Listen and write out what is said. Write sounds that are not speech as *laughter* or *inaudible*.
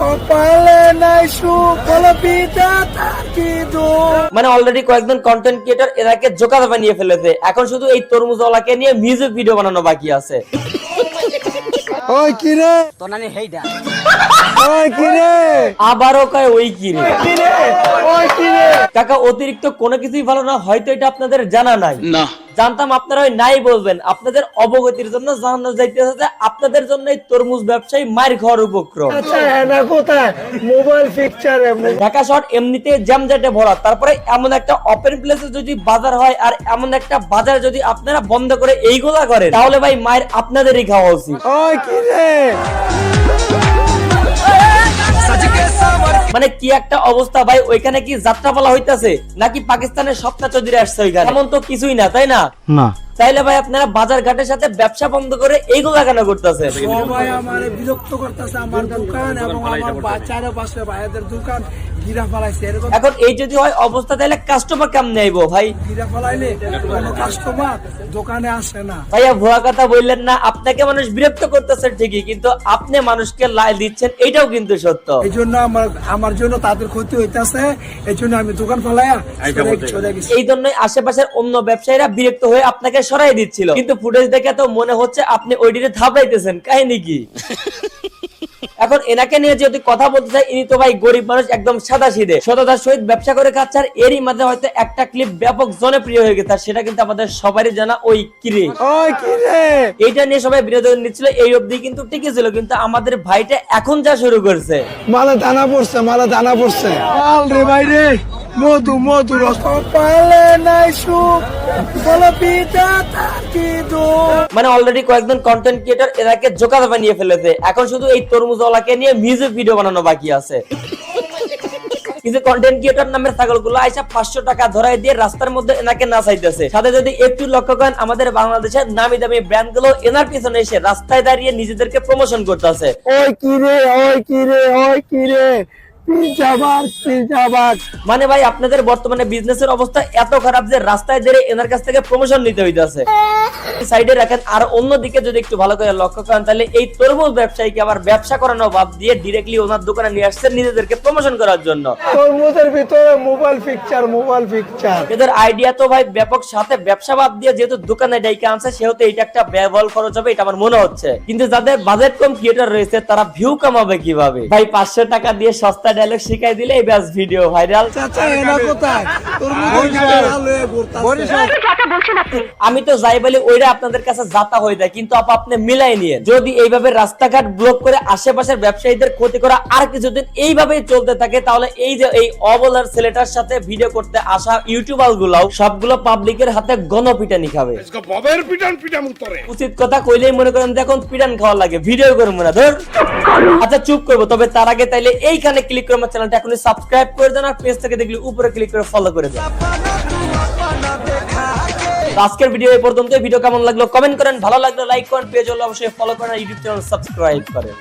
কপালে নাই সুখ হলো পিতা কি মানে অলরেডি কয়েকজন কন্টেন্ট ক্রিয়েটর এরাকে জোকার বানিয়ে ফেলেছে। এখন শুধু এই তরমুজওয়ালাকে নিয়ে মিউজিক ভিডিও বানানো বাকি আছে। ওই কি রে? তোর নানি হেইডা। ওই কি রে? আবারও কয় ওই কি রে? কি রে? ওই কি রে? কাকা অতিরিক্ত কোনো কিছুই ভালো না হয়তো এটা আপনাদের জানা নাই। না। জানতাম আপনারা ওই নাই বলবেন। আপনাদের অবগতির জন্য জানানো যাইতেছে যে আপনাদের জন্য এই তরমুজ ব্যবসায়ী মার খাওয়ার উপক্রম। আচ্ছা কোথায় মোবাইল পিকচারে ঢাকা শহর এমনিতে জ্যামজেটে ভরা। তারপরে এমন একটা ওপেন প্লেসে যদি বাজার হয় আর এমন একটা বাজার যদি আপনারা বন্ধ করে এইগুলা করেন তাহলে ভাই মায়ের আপনাদেরই খাওয়া উচিত। ওই কি রে? মানে কি একটা অবস্থা ভাই? ওইখানে কি যাত্রা বলা হইতাছে? নাকি পাকিস্তানের সপ্তাহ চৌধুরী আসছে ওইখানে? এমন তো কিছুই না, তাই না? না। তাইলে ভাই আপনারা বাজার ঘাটের সাথে ব্যবসা বন্ধ করে এইগুলা কেন করতেছে। সবাই আমার বিরক্ত করতেছে আমার দোকান এবং আমার বাচ্চারা পাশে ভাইদের দোকান গিরা ফেলাইছে। এরকম এখন এই যদি হয় অবস্থা তাহলে কাস্টমার কেমনে আইবো ভাই? গিরা ফেলাইলে কোনো কাস্টমার দোকানে আসে না। ভাইয়া ভুয়া কথা বললেন না আপনাকে মানুষ বিরক্ত করতেছে ঠিকই কিন্তু আপনি মানুষকে লাই দিচ্ছেন এটাও কিন্তু সত্য। এই জন্য আমার আমার জন্য তাদের ক্ষতি হইতাছে এই জন্য আমি দোকান ফেলাইয়া এই জন্যই আশেপাশের অন্য ব্যবসায়ীরা বিরক্ত হয়ে আপনাকে সরাই দিচ্ছিল। কিন্তু ফুটেজ দেখে তো মনে হচ্ছে আপনি ওইটিতে থাপড়াইতেছেন কাহিনী কি? *laughs* এখন এনাকে নিয়ে যদি কথা বলতে চাই ইনি তো ভাই গরিব মানুষ একদম সাদা সিধে সততার সহিত ব্যবসা করে খাচ্ছে আর এরই মাঝে হয়তো একটা ক্লিপ ব্যাপক জনপ্রিয় হয়ে গেছে আর সেটা কিন্তু আমাদের সবারই জানা ওই কিরে। ওই কি রে এইটা নিয়ে সবাই বিনোদন নিচ্ছিল এই অবধি কিন্তু ঠিকই ছিল কিন্তু আমাদের ভাইটা এখন যা শুরু করছে। মালা দানা পড়ছে মালা দানা পড়ছে। আল রে ভাই রে। মধু মধু রস নাই সুখ মানে অলরেডি কয়েকজন কন্টেন্ট ক্রিয়েটর এরাকে জোকার বানিয়ে ফেলেছে। এখন শুধু এই তরমুজওয়ালাকে নিয়ে মিউজিক ভিডিও বানানো বাকি আছে। কিছু কন্টেন্ট ক্রিয়েটর নামের ছাগলগুলো আইসা পাঁচশো টাকা ধরাই দিয়ে রাস্তার মধ্যে এনাকে নাচাইতেছে। সাথে যদি একটু লক্ষ্য করেন আমাদের বাংলাদেশের নামি দামি ব্র্যান্ডগুলো এনার পিছনে এসে রাস্তায় দাঁড়িয়ে নিজেদেরকে প্রমোশন করতেছে। ওই কি রে ওই কি রে ওই কি রে? পিজাবাগ পিজাবাগ মানে ভাই আপনাদের বর্তমানে বিজনেসের অবস্থা এত খারাপ যে রাস্তায় এনার কাছ থেকে প্রমোশন নিতে হইতাছে। সাইডে রাখেন আর অন্যদিকে যদি একটু ভালো করে লক্ষ্য করেন তাহলে এই তরমুজ ব্যবসায়ীকে আবার ব্যবসা করানো বাদ দিয়ে ডিরেক্টলি ওনার দোকানে নিয়ে আসছে নিজেদেরকে প্রমোশন করার জন্য। তরমুজের ভিতরে মোবাইল পিকচার মোবাইল পিকচার এদের আইডিয়া তো ভাই ব্যাপক সাথে ব্যবসা বাদ দিয়ে যেহেতু দোকানে ডাইকে আনছে সেহেতু এটা একটা ব্যয়বহুল খরচ হবে এটা আমার মনে হচ্ছে। কিন্তু যাদের বাজেট কম ক্রিয়েটর রয়েছে তারা ভিউ কামাবে কীভাবে? ভাই পাঁচশো টাকা দিয়ে সস্তা ডায়লগ শিখাই দিলে এই ব্যাস ভিডিও ভাইরাল চাচা এনা কোথায়? আমি তো যাই বলি ওইটা আপনাদের কাছে যাতা হয়ে যায় কিন্তু আপা আপনি মিলাই নিয়ে যদি এইভাবে রাস্তাঘাট ব্লক করে আশেপাশের ব্যবসায়ীদের ক্ষতি করা আর কিছুদিন এইভাবেই চলতে থাকে তাহলে এই যে এই অবলার ছেলেটার সাথে ভিডিও করতে আসা ইউটিউবার গুলাও সবগুলো পাবলিকের হাতে গণপিটানি খাবে। উচিত কথা কইলেই মনে করেন যে এখন পিটান খাওয়া লাগে ভিডিও করব না ধর। আচ্ছা চুপ করব তবে তার আগে তাইলে এইখানে ক্লিক করে আমার চ্যানেলটা এখনই সাবস্ক্রাইব করে দেন আর পেজ থেকে দেখলে উপরে ক্লিক করে ফলো করে দেন। আজকের ভিডিও এই পর্যন্ত ভিডিও কেমন লাগল? কমেন্ট করেন। ভালো লাগল লাইক করেন। পেজ হলে অবশ্যই ফলো করেন ইউটিউব চ্যানেল সাবস্ক্রাইব করেন।